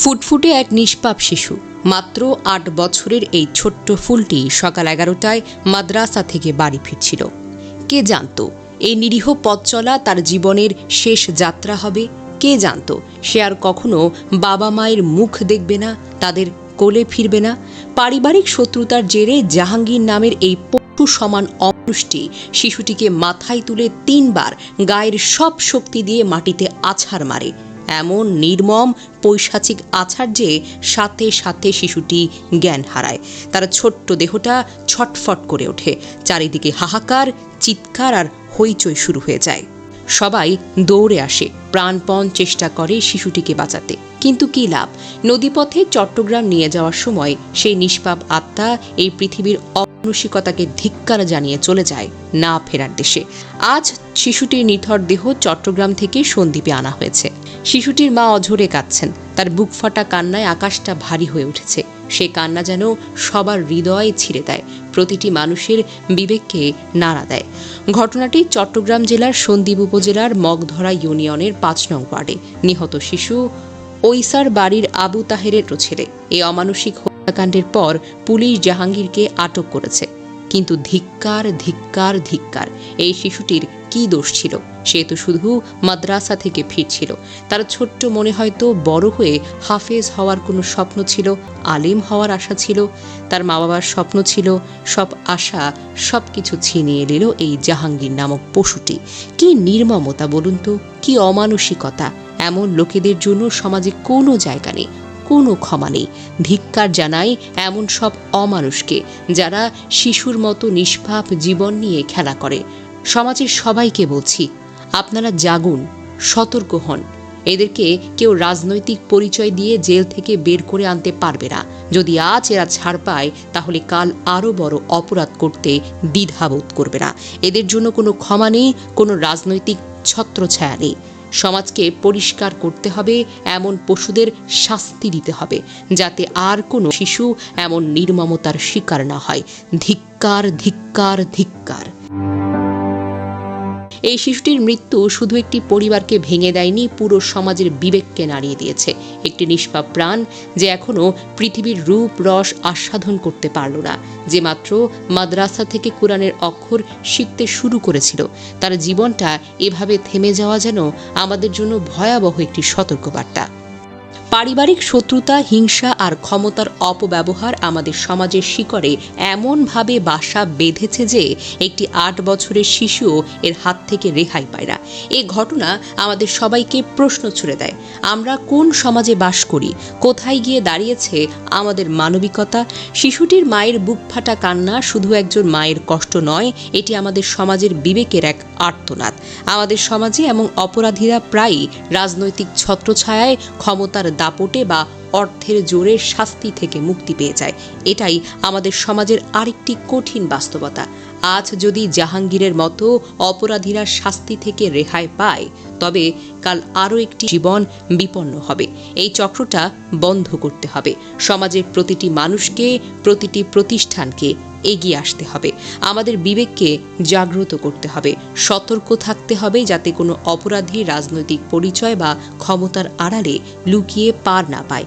ফুটফুটে এক নিষ্পাপ শিশু। মাত্র আট বছরের এই ছোট্ট ফুলটি সকাল এগারোটায় মাদ্রাসা থেকে বাড়ি ফিরছিল। কে জানতো, এই নিরীহ পথ চলা তার জীবনের শেষ যাত্রা হবে? কে জানতো, সে আর কখনো বাবা মায়ের মুখ দেখবে না, তাদের কোলে ফিরবে না? পারিবারিক শত্রুতার জেরে জাহাঙ্গীর নামের এই পটু সমান অপুষ্টি শিশুটিকে মাথায় তুলে তিনবার গায়ের সব শক্তি দিয়ে মাটিতে আছাড় মারে। এমন নির্মম পৈশাচিক আছাড় যে সাথে সাথে শিশুটি জ্ঞান হারায়। তার ছোট্ট দেহটা ছটফট করে ওঠে। চারিদিকে হাহাকার, চিৎকার আর হইচই শুরু হয়ে যায়। সবাই দৌড়ে আসে। প্রাণপণ চেষ্টা করে শিশুটিকে বাঁচাতে। কিন্তু কী লাভ? নদীপথে চট্টগ্রাম নিয়ে যাওয়ার সময় সেই নিষ্পাপ আত্মা এই পৃথিবীর অমানসিকতাকে ধিক্কার জানিয়ে চলে যায় না ফেরার দেশে। আজ শিশুটির নিথর দেহ চট্টগ্রাম থেকে সন্দ্বীপে আনা হয়েছে। শিশুটির মা অঝরে কাঁদছেন। তার বুক ফাটা কান্নায় আকাশটা ভারী হয়ে উঠেছে। সে কান্না যেন সবার হৃদয়ে ছিঁড়ে দেয়। প্রতিটি মানুষের বিবেককে নাড়া দেয়। ঘটনাটি চট্টগ্রাম জেলার সন্দ্বীপ উপজেলার মগধরা ইউনিয়নের পাঁচ নং ওয়ার্ডে। নিহত শিশু ওইসার বাড়ির আবু তাহেরের ছেলে। এই অমানসিক হত্যাকাণ্ডের পর পুলিশ জাহাঙ্গীরকে আটক করেছে। কিন্তু ধিক্কার ধিক্কার ধিক্কার। এই শিশুটির কী দোষ ছিল। সে তো শুধু মাদ্রাসা থেকে ফিরছিল। তার ছোট্ট মনে হয়তো বড় হয়ে হাফেজ হওয়ার কোনো স্বপ্ন ছিল, আলিম হওয়ার আশা ছিল। তার মা বাবার স্বপ্ন ছিল, সব আশা, সব কিছু ছিনিয়ে নিল এই জাহাঙ্গীর নামক পশুটি। কি নির্মমতা বলুন তো, কি অমানসিকতা। এমন লোকেদের জন্য সমাজে কোনো জায়গা নেই, কোনো ক্ষমা নেই। ধিক্কার জানাই এমন সব অমানুষকে, যারা শিশুর মতো নিষ্পাপ জীবন নিয়ে খেলা করে। সমাজের সবাইকে বলছি, আপনারা জাগুন, সতর্ক হন। এদেরকে কেউ রাজনৈতিক পরিচয় দিয়ে জেল থেকে বের করে আনতে পারবে না। যদি আজ এরা ছাড় পায়, তাহলে কাল আরও বড় অপরাধ করতে দ্বিধাবোধ করবে না। এদের জন্য কোনো ক্ষমা নেই, কোনো রাজনৈতিক ছত্রছায়া নেই। সমাজকে পরিষ্কার করতে হবে, এমন পশুদের শাস্তি দিতে হবে, যাতে আর কোনো শিশু এমন নির্মমতার শিকার না হয়। ধিক্কার ধিক্কার ধিক্কার। এই শিশুটির মৃত্যু শুধু একটি পরিবারকে ভেঙে দেয়নি, পুরো সমাজের বিবেককে নাড়িয়ে দিয়েছে। একটি নিষ্পাপ প্রাণ যে এখনও পৃথিবীর রূপ, রস আস্বাদন করতে পারল না। যে মাত্র মাদ্রাসা থেকে কোরআনের অক্ষর শিখতে শুরু করেছিল, তার জীবনটা এভাবে থেমে যাওয়া যেন আমাদের জন্য ভয়াবহ একটি সতর্কবার্তা। পারিবারিক শত্রুতা, হিংসা আর ক্ষমতার অপব্যবহার আমাদের সমাজের শিকড়ে এমনভাবে বাসা বেঁধেছে যে একটি আট বছরের শিশুও এর হাত থেকে রেহাই পায় না। এ ঘটনা আমাদের সবাইকে প্রশ্ন ছুড়ে দেয়। আমরা কোন সমাজে বাস করি? কোথায় গিয়ে দাঁড়িয়েছে আমাদের মানবিকতা? শিশুটির মায়ের বুক ফাটা কান্না শুধু একজন মায়ের কষ্ট নয়, এটি আমাদের সমাজের বিবেকের এক আর্তনাদ। আমাদের সমাজে এমন অপরাধীরা প্রায়ই রাজনৈতিক ছত্রছায়ায় ক্ষমতার দাপটে বা অর্থের জোরে শাস্তি থেকে মুক্তি পেয়ে যায়। এটাই আমাদের সমাজের আরেকটি কঠিন বাস্তবতা। আজ যদি জাহাঙ্গীরের মতো অপরাধীরা শাস্তি থেকে রেহাই পায়, তবে কাল আরও একটি জীবন বিপন্ন হবে। এই চক্রটা বন্ধ করতে হবে। সমাজের প্রতিটি মানুষকে, প্রতিটি প্রতিষ্ঠানকে এগিয়ে আসতে হবে। আমাদের বিবেককে জাগ্রত করতে হবে। সতর্ক থাকতে হবে যাতে কোনো অপরাধী রাজনৈতিক পরিচয় বা ক্ষমতার আড়ালে লুকিয়ে পার না পায়।